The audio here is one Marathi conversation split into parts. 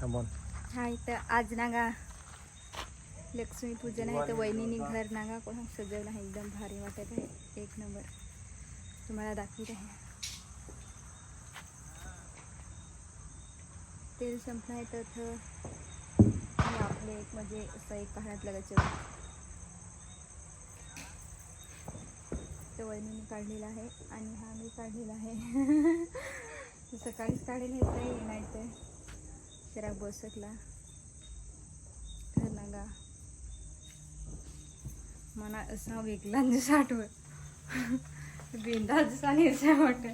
थांबून हा इथं आज नागा. लक्ष्मी पूजन आहे तर वहिनीने घर नागा कोणा सजवलं आहे एकदम भारी वाटत आहे. एक नंबर. तुम्हाला दाखवत आहे. तेल संपलं आहे तर आपले एक म्हणजे असं एक पाहण्यात लगायचं तर वहिनीने काढलेला आहे आणि हा मी काढलेला आहे. सकाळीच काढेल हे येणार नाही तर जरा बसकला. तर नागा. मना असा वेगळा जसं आठवत बिंदा असं वाटत.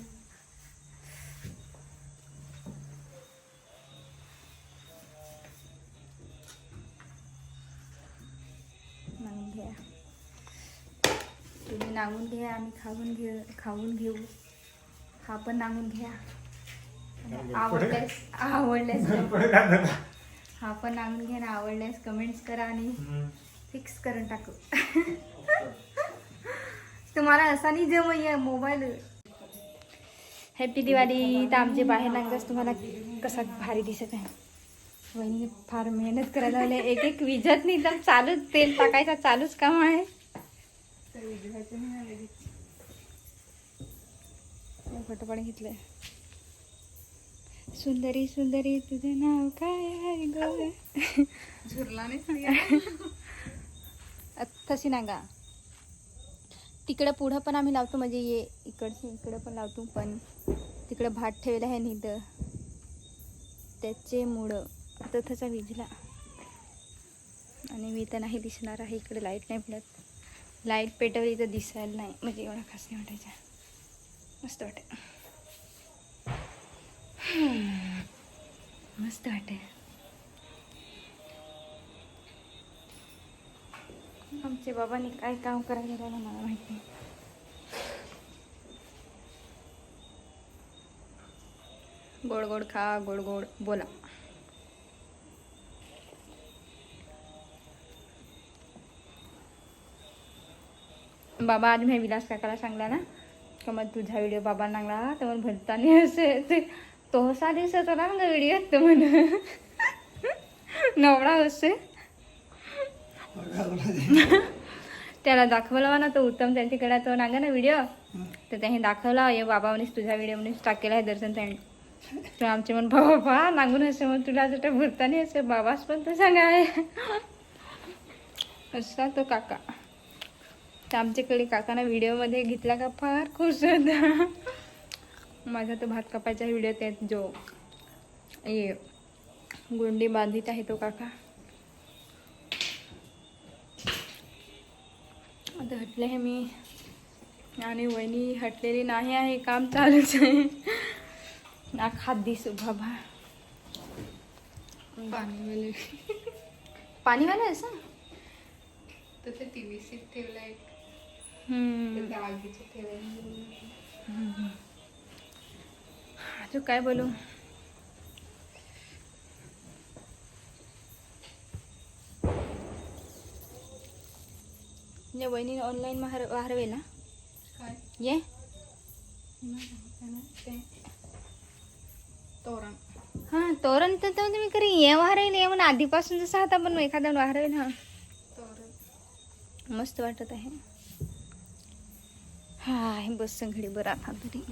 नांगून घ्या. तुम्ही नांगून घ्या आम्ही खाऊन घेऊ खाऊन घेऊ. हा पण नांगून घ्या. आवडल्यास आवडल्यास हा पण नांगून घ्या ना आवडल्यास कमेंट्स करा आणि फिक्स करून टाकू. तुम्हाला असा नाही जमय मोबाईल. हॅपी दिवाळी तर आमचे बाहेर नांगस तुम्हाला कसा भारी दिसत आहे. वहिनी फार मेहनत करायला लागले एक एक विजत नाही तर चालूच तेल टाकायचा चालूच काम आहे. फटोफट घेतलंय. सुंदरी सुंदरी तुझं नाव काय आहे ग? झुरला नाही तशी नागा तिकडं पुढं पण आम्ही लावतो म्हणजे ये इकडचे इकडं पण लावतो पण तिकडं भात ठेवलं आहे निध त्याचे मुळं तथाचा विजला. आणि मी तर नाही दिसणार आहे इकडे लाइट नाही पडत. लाइट पेटवली तर दिसायला नाही म्हणजे एवढा खास नाही वाटायचा. मस्त वाटेल मस्त वाटेल आमच्या बाबांनी काय काम करायला लागलं मला माहिती नाही. गोड गोड खा गोड गोड बोला. बाबा आज मी विलास काकाला सांगला ना का मग तुझा व्हिडिओ बाबा लागला तर मग भरताना असे तो तोसा दिसत होता ना व्हिडिओ तर म्हण नवडा असे. त्याला दाखवला ना तो उत्तम त्यांच्याकडे तो नागा ना व्हिडिओ तर त्यांनी दाखवला ये बाबा म्हणेस तुझा व्हिडिओ म्हणेस टाकेला आहे दर्शन त्यांनी. तर आमचे म्हण बाबा नागून असे मग तुला जर भरतानी असे बाबाच पण तर सांगा. आहे असा तो काका. तर आमच्याकडे काकाना व्हिडिओमध्ये घेतला का फार खुश होता. माझा तो भात कापायचा व्हिडिओ त्यात जो ये गुंडी बांधित आहे तो काका. आता हटले आहे मी. आणि वहिनी हटलेली नाही आहे काम चालूच आहे. ना खाद्दी सुभाभा पाणी पाणीवाला असं? तसे सीट ठेवलाय. हम्म. दागीचे ठेवले अजून काय बोलू? या वहिनी ऑनलाईन ना. काय? ये. तोरण. हां तोरण तर तुम्ही करी. ये वाहरेल ये म्हणून आधीपासून जसं आता पण एखादा वाहरेल हा. तोरण. मस्त वाटत आहे. हा हे बस संघडी बरं आता तरी.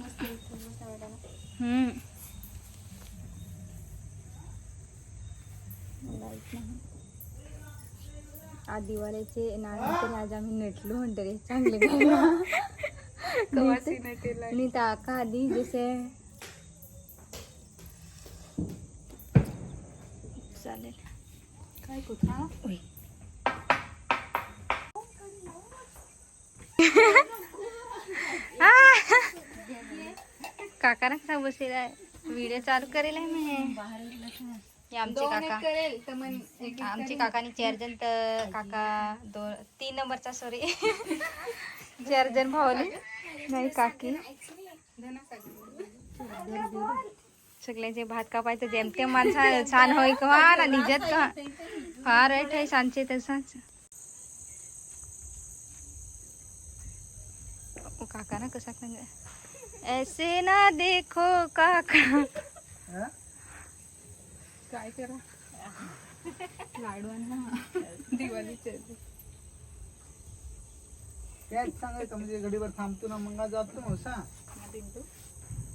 आज दिवाळीचे नाळे आज आम्ही नटलो म्हणतो रे चांगले कवासी नाही ते लाइट. आणि त्या का आधी जसे. चालेल. काय कुठं? काका ना कसा बसलेला आहे व्हिडिओ चालू करेल आहे मी. हे आमचे काका. करेल तर मग एक आमचे काकानी चार जण तर काका दोन तीन नंबरचा सॉरी चार जण भावले नाही काकी. सगळ्यांचे भात कापायचं जेमतेम माणसा छान होय का? ना निजत का? फार वाईट आहे सांचे तसाच. काका ना कसा ऐसे ना देखो काका। काय करा? लाडू आणला दिवाळीचे त्याच सांगायचं म्हणजे घडीवर थांबतो ना मग जातो मग सा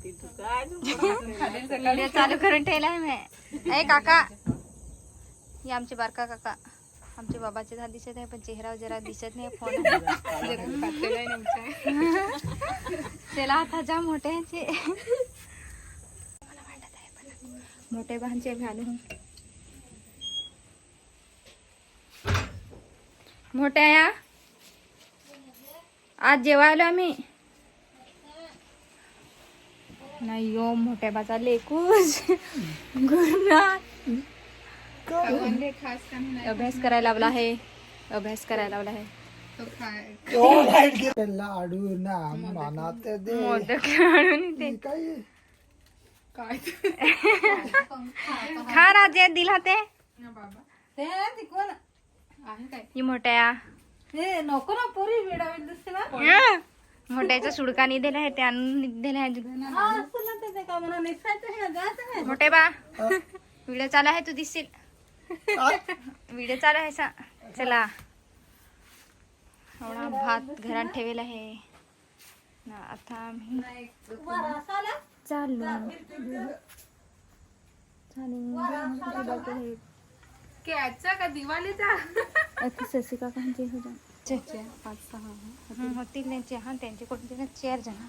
व्हिडिओ चालू करून ठेवलाय मी. ए काका. हे आमचे बारका काका. आमचे बाबाचे हात दिसत आहे पण चेहरा जरा दिसत नाही फोन त्याला आता जा मोठ्याचे. मोठे बहानचे घालू मोठ्या या. आज जेवायला आम्ही. नाही यो मोठ्या बाचा लेकूच गुरुनाथ. अभ्यास करायला लावला आहे. अभ्यास करायला लावला आहे. तो खाय लाडू ना मनात दे. मोदक आणून ते काय काय खा राजे दिला ते. ना बाबा. आहे काय? ही मोठ्या. नको ना पोरी वेडावेळ दिसते ना. मोठ्याचा सुडकानी दिला आहे ते आणून दिला आहे मोठे बा. व्हिडिओ चालू आहे तू दिसशील. व्हिडिओ चालू आहे सा. चला. एवढा भात घरात ठेवेल आहे. ना आता चाललो चालू. कॅचा का दिवाळीचा? आता हो पाच सहा हं, होतील त्यांचे हा त्यांचे कोणते? ना चार जण.